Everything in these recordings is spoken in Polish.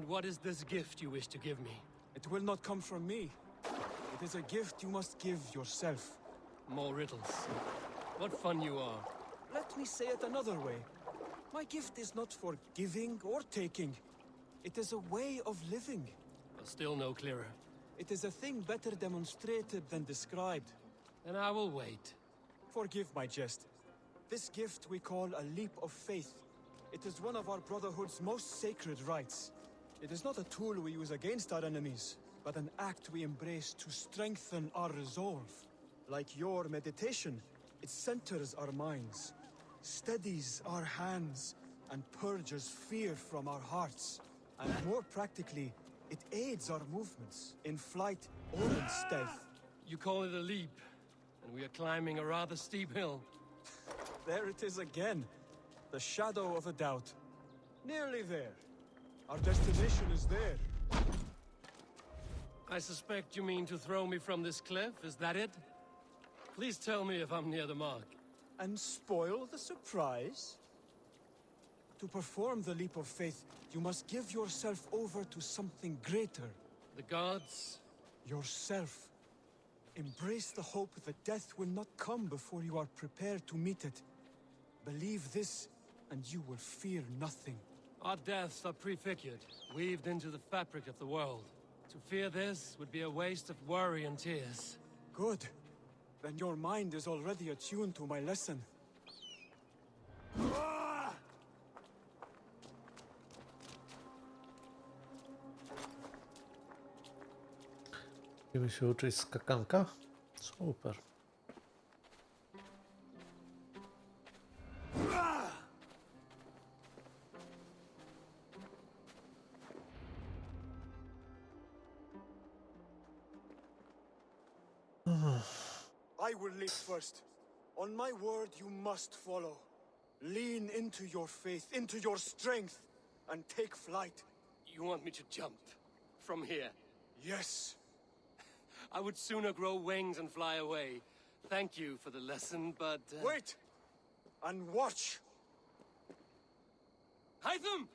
And what is this gift you wish to give me? It will not come from me. It is a gift you must give yourself. More riddles. What fun you are. Let me say it another way. My gift is not for giving or taking. It is a way of living. But still no clearer. It is a thing better demonstrated than described. Then I will wait. Forgive my jest. This gift we call a leap of faith. It is one of our Brotherhood's most sacred rites. It is not a tool we use against our enemies, but an act we embrace to strengthen our resolve. Like your meditation, it centers our minds, steadies our hands, and purges fear from our hearts. And more practically, it aids our movements, in flight or in stealth. You call it a leap, and we are climbing a rather steep hill. There it is again. The shadow of a doubt. Nearly there. Our destination is there. I suspect you mean to throw me from this cliff, is that it? Please tell me if I'm near the mark. And spoil the surprise? To perform the leap of faith, you must give yourself over to something greater. The gods? Yourself. Embrace the hope that death will not come before you are prepared to meet it. Believe this, and you will fear nothing. Our deaths are prefigured, weaved into the fabric of the world. To fear this would be a waste of worry and tears. Good. Then your mind is already attuned to my lesson. Musimy się uczyć skakanka? Super. I will leap first. On my word, you must follow. Lean into your faith, into your strength, and take flight. You want me to jump? From here? Yes. I would sooner grow wings and fly away. Thank you for the lesson, but... Uh... Wait! And watch! Hytham!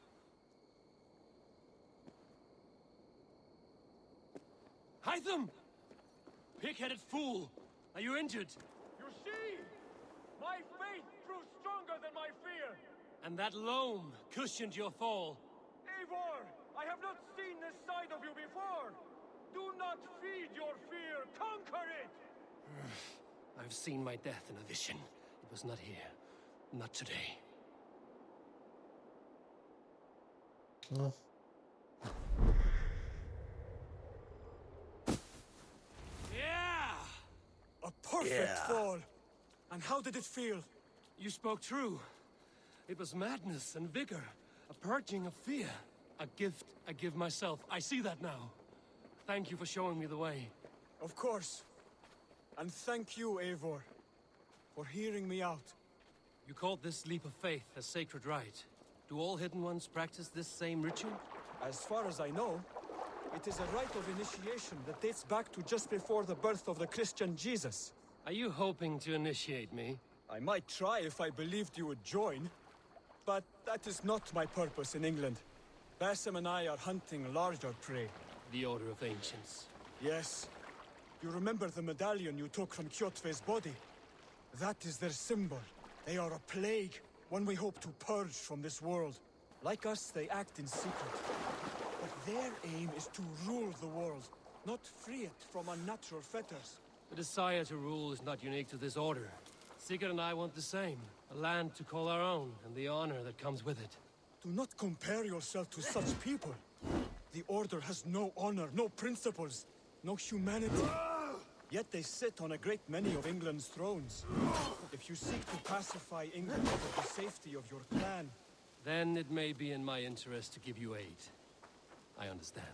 Hytham! Pig-headed fool! Are you injured? You see? My faith grew stronger than my fear! And that loam cushioned your fall. Eivor, I have not seen this side of you before! Do not feed your fear, conquer it! I've seen my death in a vision. It was not here. Not today. No. Yeah! A perfect fall! And how did it feel? You spoke true. It was madness and vigor. A purging of fear. A gift I give myself. I see that now. Thank you for showing me the way. Of course. And thank you, Eivor, for hearing me out. You called this leap of faith a sacred rite. Do all Hidden Ones practice this same ritual? As far as I know, it is a rite of initiation that dates back to just before the birth of the Christian Jesus. Are you hoping to initiate me? I might try if I believed you would join, but that is not my purpose in England. Basim and I are hunting larger prey. The Order of Ancients. Yes. You remember the medallion you took from Kjotve's body? That is their symbol. They are a plague, one we hope to purge from this world. Like us, they act in secret. But their aim is to rule the world, not free it from unnatural fetters. The desire to rule is not unique to this order. Sigurd and I want the same. A land to call our own, and the honor that comes with it. Do not compare yourself to such people. The Order has no honor, no principles, no humanity. Yet they sit on a great many of England's thrones. If you seek to pacify England for the safety of your clan, Then it may be in my interest to give you aid. I understand.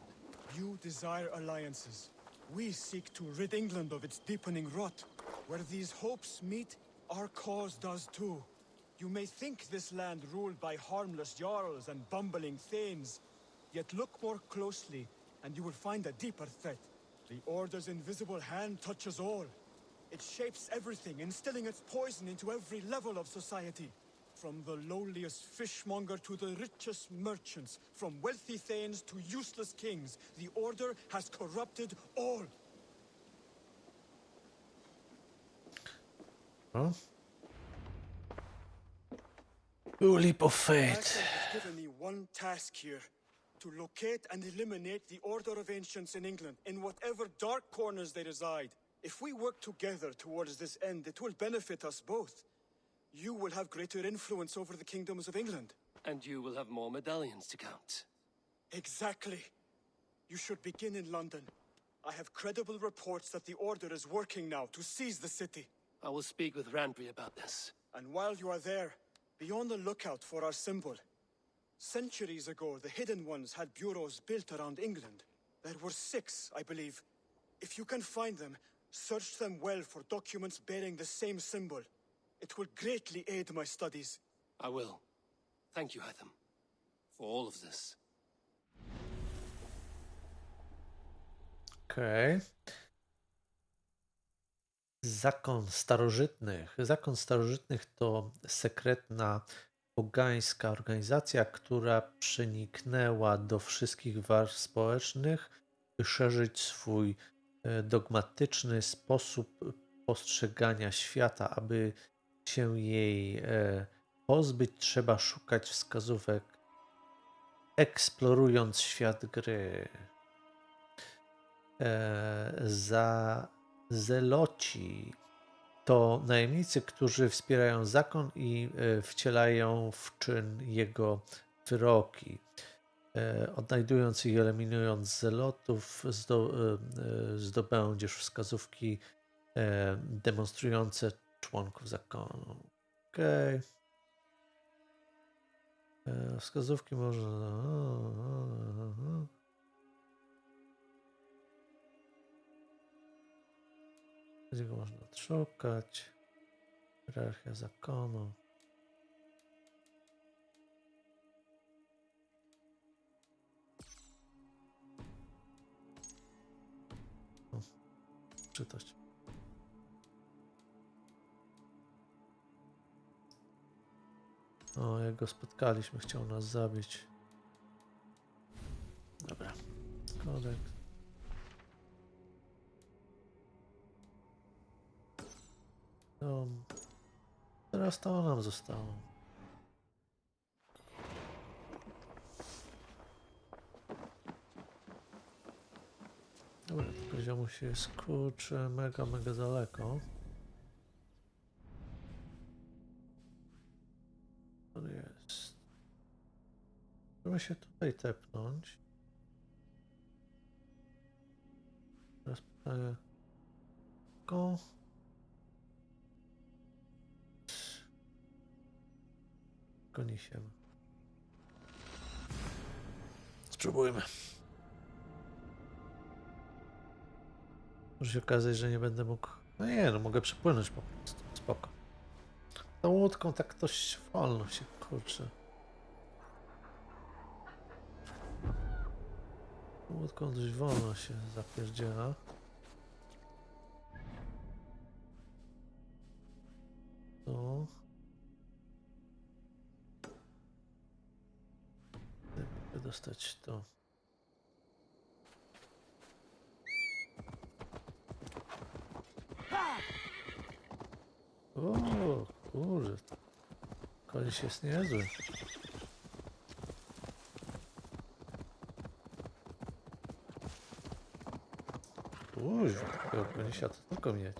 you desire alliances. We seek to rid England of its deepening rot. Where these hopes meet, our cause does too. You may think this land ruled by harmless jarls and bumbling thanes. Yet look more closely, and you will find a deeper threat. The Order's invisible hand touches all. It shapes everything, instilling its poison into every level of society. From the lowliest fishmonger to the richest merchants, from wealthy thanes to useless kings, the Order has corrupted all. No. Był leap of fate. Has given me one task here. To locate and eliminate the Order of Ancients in England, in whatever dark corners they reside. If we work together towards this end, it will benefit us both. You will have greater influence over the kingdoms of England. And you will have more medallions to count. Exactly. You should begin in London. I have credible reports that the Order is working now to seize the city. I will speak with Randbury about this. And while you are there, be on the lookout for our symbol. Centuries ago, the Hidden Ones had bureaus built around England. There were six, I believe. If you can find them, search them well for documents bearing the same symbol. It will greatly aid my studies. I will. Thank you, Hytham, for all of this. Okej. Zakon starożytnych. Zakon starożytnych to sekretna pogańska organizacja, która przeniknęła do wszystkich warstw społecznych, by szerzyć swój e, dogmatyczny sposób postrzegania świata. Aby się jej e, pozbyć, trzeba szukać wskazówek, eksplorując świat gry e, za zeloci to najemnicy, którzy wspierają zakon i e, wcielają w czyn jego wyroki. Odnajdując i eliminując zelotów, zdo, zdobędziesz wskazówki demonstrujące członków zakonu. Okej. E, Wskazówki można. Gdzie go można odszukać? Hierarchia zakonu. Czytać. O, jak go spotkaliśmy, chciał nas zabić. Dobra. Kodeks. To... Teraz to nam zostało. Dobra, tylko ziomu się skurczy mega, mega daleko. Możemy się tutaj tepnąć. Teraz pytanie. Tylko... Konisiem. Spróbujmy. Może się okazać, że nie będę mógł. No nie, no mogę przepłynąć po prostu. Spoko. Tą łódką tak dość wolno się kurczę. Łódką dość wolno się zapierdziela. Tu. Wydostać to. O, kurde. Koleś jest niezły. Takiego konisia to tylko mieć.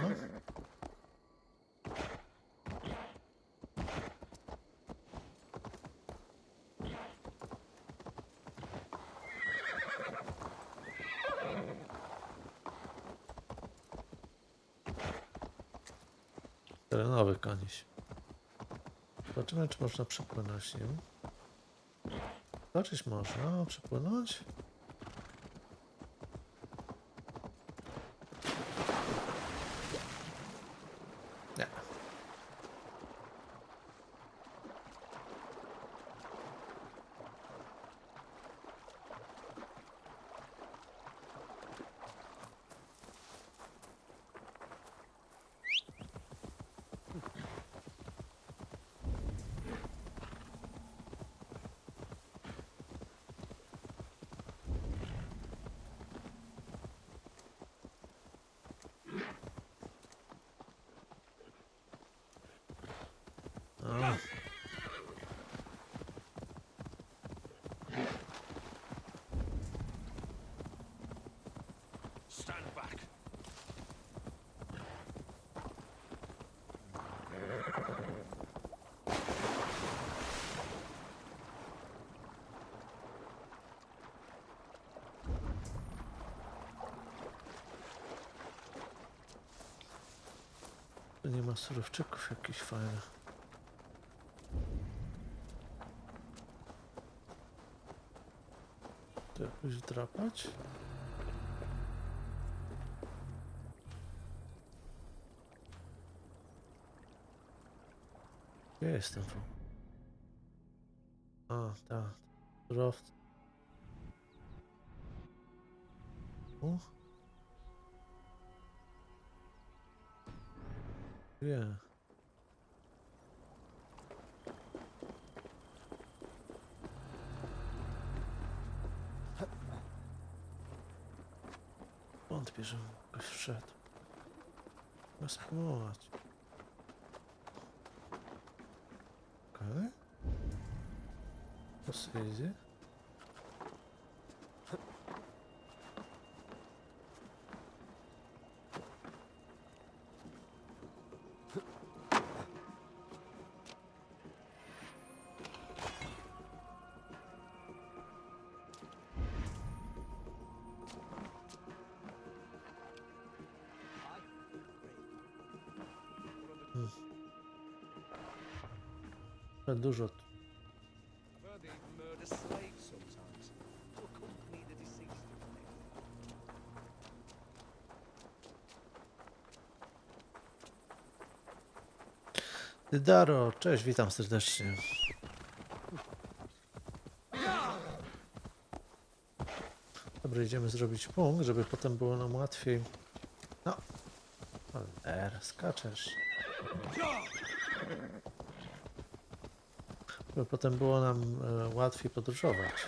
No. Terenowy koniś. Zobaczymy, czy można przepłynąć nim. Tak, czyś można przepłynąć? Nie ma surowczyków jakichś fajnych. Tu jakoś drapać? Gdzie jestem? tu? A, tak. Surowce. U? Yeah. От біжив шет. Господь. А? В связи? Deceased. Dydaro, cześć, witam serdecznie. Dobra, idziemy zrobić punkt, żeby potem było nam łatwiej. No. Cholera, skaczesz. Żeby potem było nam e, łatwiej podróżować.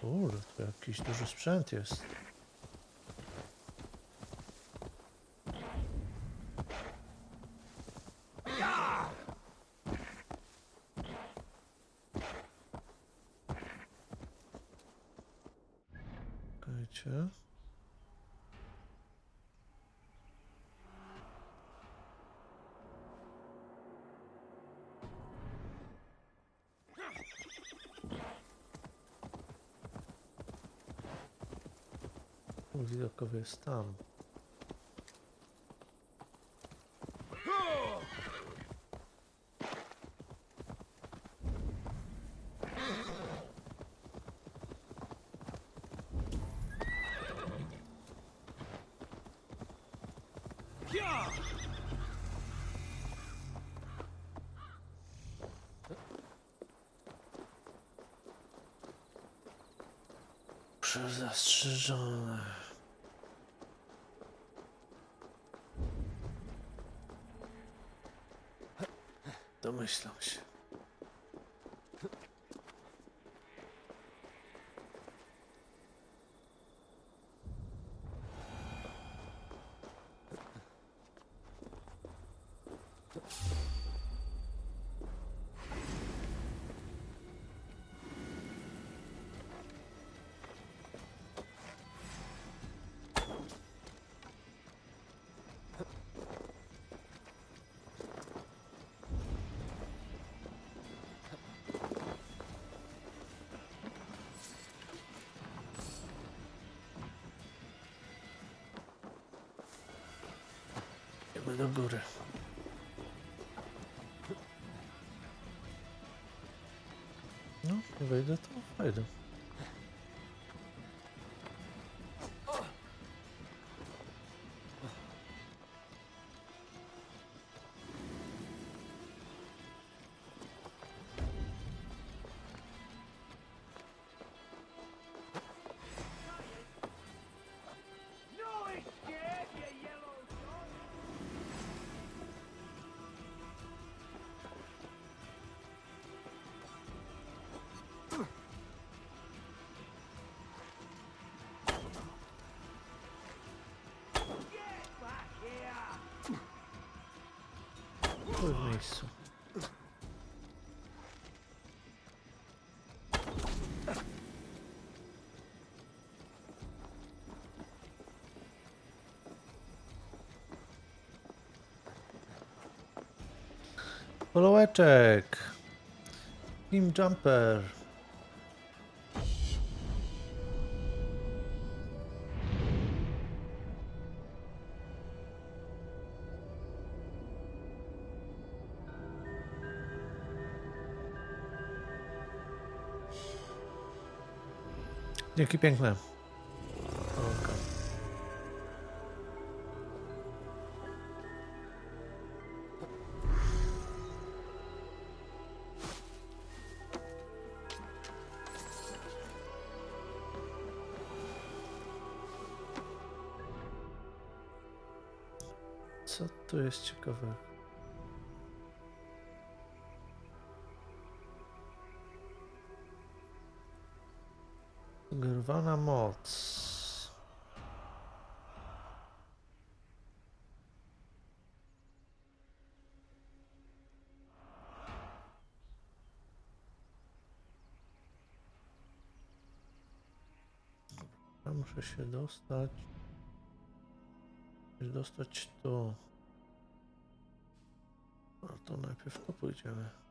Kurde, tu jakiś duży sprzęt jest. Widokowy jest tam. Przezastrzeżone. Domyślam się. Idziemy do góry. No, wejdę, to wejdę. Miejscu. Polołeczek. Team Jumper. Dzięki piękne. Co tu jest ciekawe? Sugerowana moc. Ja muszę się dostać. Dostać tu. No to najpierw tu pójdziemy.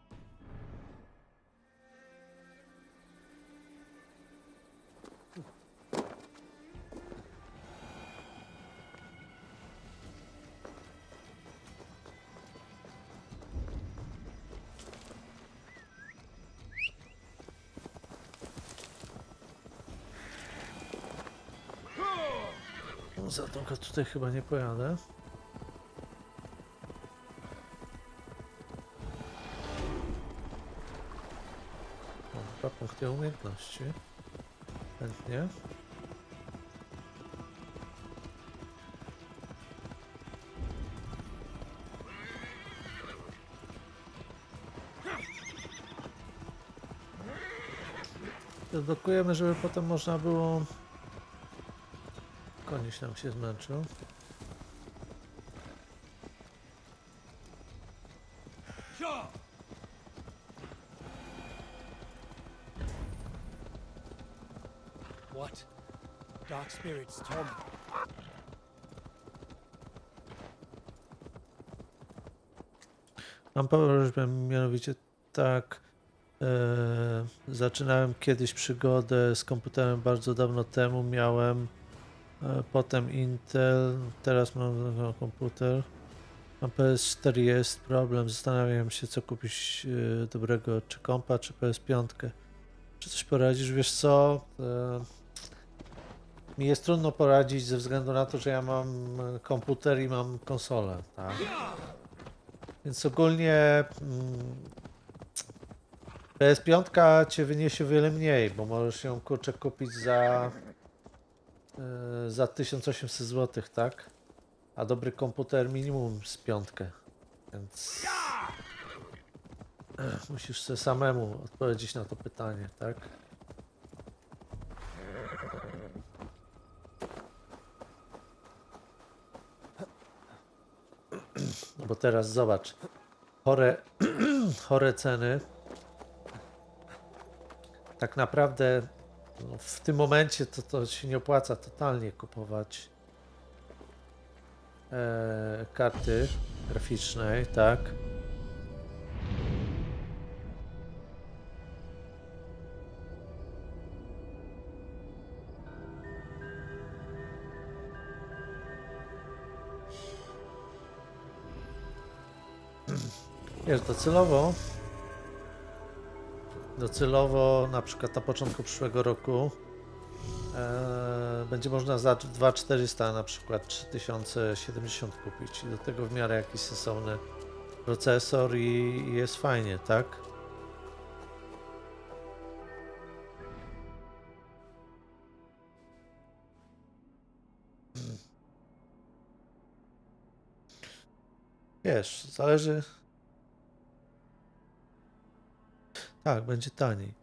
No, Za to tutaj chyba nie pojadę. Dwa punkty umiejętności. Chętnie. Zablokujemy, żeby potem można było... Koniś nam się zmęczył. What? Dark spirits, Tom. Mam prośbę, mianowicie tak. E, zaczynałem kiedyś przygodę z komputerem bardzo dawno temu. Miałem potem Intel, teraz mam komputer. Mam PS4 jest problem. Zastanawiam się, co kupić e, dobrego, czy kompa, czy PS5. Czy coś poradzisz? Wiesz co? E, mi jest trudno poradzić ze względu na to, że ja mam e, komputer i mam konsolę. Tak? Więc ogólnie mm, PS5 cię wyniesie wiele mniej, bo możesz ją kurczę kupić za za 1800 zł, tak? A dobry komputer minimum z piątkę. Więc musisz sobie samemu odpowiedzieć na to pytanie, tak? Bo teraz zobacz. Chore, chore ceny. Tak naprawdę no, w tym momencie to, to się nie opłaca totalnie kupować e, karty graficznej, tak? Wiesz, docelowo docelowo na przykład na początku przyszłego roku e, będzie można za 2400 na przykład 3070 kupić i do tego w miarę jakiś sensowny procesor i, i jest fajnie, tak? Wiesz, zależy Tak, będzie taniej.